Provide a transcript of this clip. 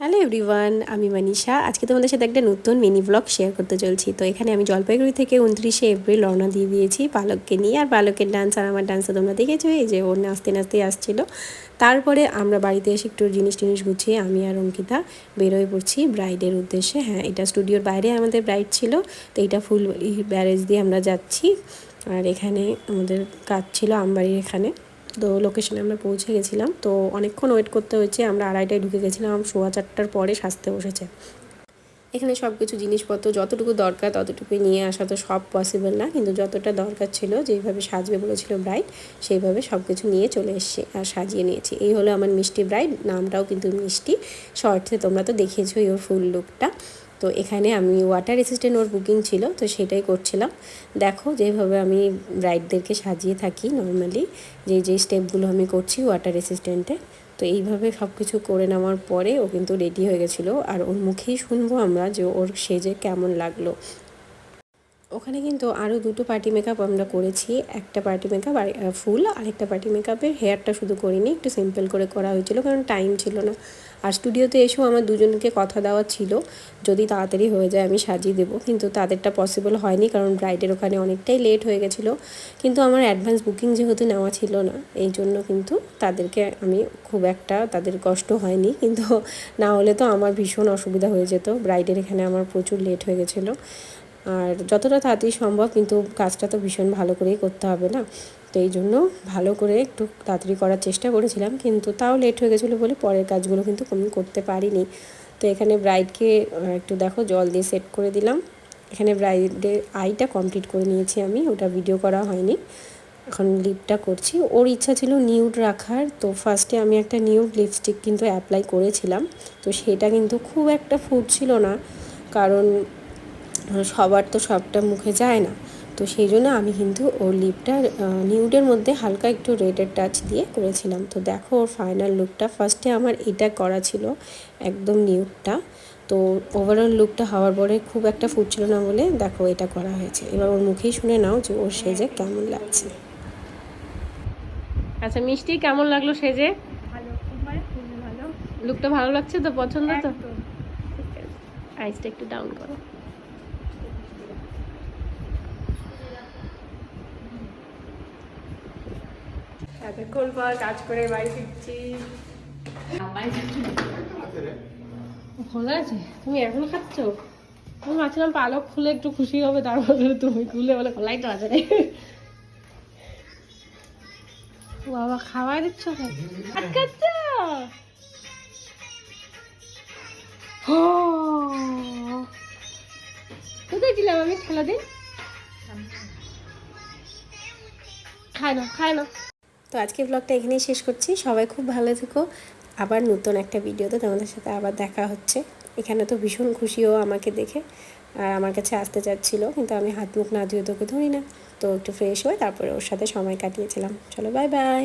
Hello everyone আমি মানিষা। আজকে তোমাদের সাথে একটা নতুন মিনি ব্লগ শেয়ার করতে চলছি। তো এখানে আমি জলপাইগুড়ি থেকে উনত্রিশে এপ্রিল রওনা দিয়ে দিয়েছি পালককে নিয়ে। আর পালকের ডান্স আর আমার ডান্স তোমরা দেখেছ, এই যে ওর নাচতে নাচতে আসছিল। তারপরে আমরা বাড়িতে এসে একটু জিনিস টিনিস গুছিয়ে আমি আর অঙ্কিতা বেরোয় পড়ছি ব্রাইডের উদ্দেশ্যে। হ্যাঁ এটা স্টুডিওর বাইরে আমাদের ব্রাইড ছিল, তো এইটা ফুল ব্যারেজ দিয়ে আমরা যাচ্ছি। আর এখানে আমাদের কাজ ছিল আমবাড়ির এখানে। তো লোকেশনে আমরা পৌঁছে গেছিলাম। তো অনেকক্ষণ ওয়েট করতে হয়েছে, আমরা আড়াইটায় ঢুকে গেছিলাম, সোয়া চারটার পরে সাজতে বসেছে। এখানে সব কিছু জিনিসপত্র যতটুকু দরকার ততটুকুই নিয়ে আসা তো সব পসিবল না, কিন্তু যতটা দরকার ছিল যেইভাবে সাজবে বলেছিল ব্রাইড সেইভাবে সব কিছু নিয়ে চলে এসছে আর সাজিয়ে নিয়েছি। এই হলো আমার মিষ্টি ব্রাইড নামটাও কিন্তু মিষ্টি। শর্টসে তোমরা তো দেখেছোই ওর ফুল লুকটা তো এখানে আমি ওয়াটার রেসিস্ট্যান্ট ওর বুকিং ছিল, তো সেটাই করছিলাম। দেখো যেভাবে আমি ব্রাইডদেরকে সাজিয়ে থাকি নর্মালি যে যে স্টেপগুলো আমি করছি ওয়াটার রেসিস্ট্যান্টে তো এইভাবে সব কিছু করে নেওয়ার পরে ও কিন্তু রেডি হয়ে গেছিল। আর ওর মুখেই শুনব আমরা যে ওর সেজে কেমন লাগল। ওখানে কিন্তু আরও দুটো পার্টি মেকআপ আমরা করেছি। একটা পার্টি মেকআপ আর ফুল, আরেকটা পার্টি মেকআপের হেয়ারটা শুধু করিনি, একটু সিম্পল করে করা হয়েছিল কারণ টাইম ছিল না। আর স্টুডিওতে এসেও আমার দুজনকে কথা দেওয়া ছিল, যদি তাড়াতাড়ি হয়ে যায় আমি সাজিয়ে দেবো। কিন্তু তাদেরটা পসিবল হয়নি কারণ ব্রাইডের ওখানে অনেকটাই লেট হয়ে গেছিল। কিন্তু আমার অ্যাডভান্স বুকিং যেহেতু নেওয়া ছিল না, এই জন্য কিন্তু তাদেরকে আমি খুব একটা তাদের কষ্ট হয়নি। কিন্তু না হলে তো আমার ভীষণ অসুবিধা হয়ে যেত। ব্রাইডের এখানে আমার প্রচুর লেট হয়ে গেছিল। আর যতটা তাড়াতাড়ি সম্ভব, কিন্তু কাজটা তো ভীষণ ভালো করেই করতে হবে না? তো এই জন্য ভালো করে একটু তাড়াতাড়ি করার চেষ্টা করেছিলাম, কিন্তু তাও লেট হয়ে গেছিল বলে পরের কাজগুলো কিন্তু আমি করতে পারিনি। তো এখানে ব্রাইডকে একটু দেখো জল দিয়ে সেট করে দিলাম। এখানে ব্রাইডের আইটা কমপ্লিট করে নিয়েছি আমি, ওটা ভিডিও করা হয়নি। এখন লিপটা করছি। ওর ইচ্ছা ছিল নিউড রাখার, তো ফার্স্টে আমি একটা নিউড লিপস্টিক কিন্তু অ্যাপ্লাই করেছিলাম। তো সেটা কিন্তু খুব একটা ফুট ছিল না, কারণ সবার তো সবটা মুখে যায় না। তো সেই জন্য আমি কিন্তু ওর লিপটা নিউডের মধ্যে হালকা একটু রেডের টাচ দিয়ে করেছিলাম। তো দেখো ওর ফাইনাল লুকটা ফার্স্টে আমার এটা করা ছিল একদম নিউডটা তো ওভারঅল লুকটা হওয়ার পরে খুব একটা ফুটছিল না বলে দেখো এটা করা হয়েছে। এবার ওর মুখেই শুনে নাও যে ওর সেজে কেমন লাগছে। আচ্ছা মিষ্টি কেমন লাগল সেজে? ভালো খুবই খুবই ভালো। লুকটা ভালো লাগছে তো? পছন্দ তো। আইসটা একটু ডাউন করো। এতক্ষণ পর কাজ করে বাড়ি ফিরছি। আছে? তুমি এখনও খাচ্ছ? আমি ভাবছিলাম পালক খুলে একটু খুশি হবে, তারপরে তুমি খুলে বলে কলাই তো আছে। বাবা দিচ্ছ কোথায় ছিলাম আমি খেলা দিন খায় না খায় না। তো আজকে ব্লগটা এখানেই শেষ করছি। সবাই খুব ভালো থেকো। আবার নতুন একটা ভিডিওতে তোমাদের সাথে আবার দেখা হচ্ছে। এখানে তো ভীষণ খুশিও আমাকে দেখে। আর আমার কাছে আসতে চাচ্ছিল, কিন্তু আমি হাত মুখ না ধুয়ে তোকে ধরি না। তো একটু ফ্রেশ হয়ে তারপরে ওর সাথে সময় কাটিয়েছিলাম। চলো বাই বাই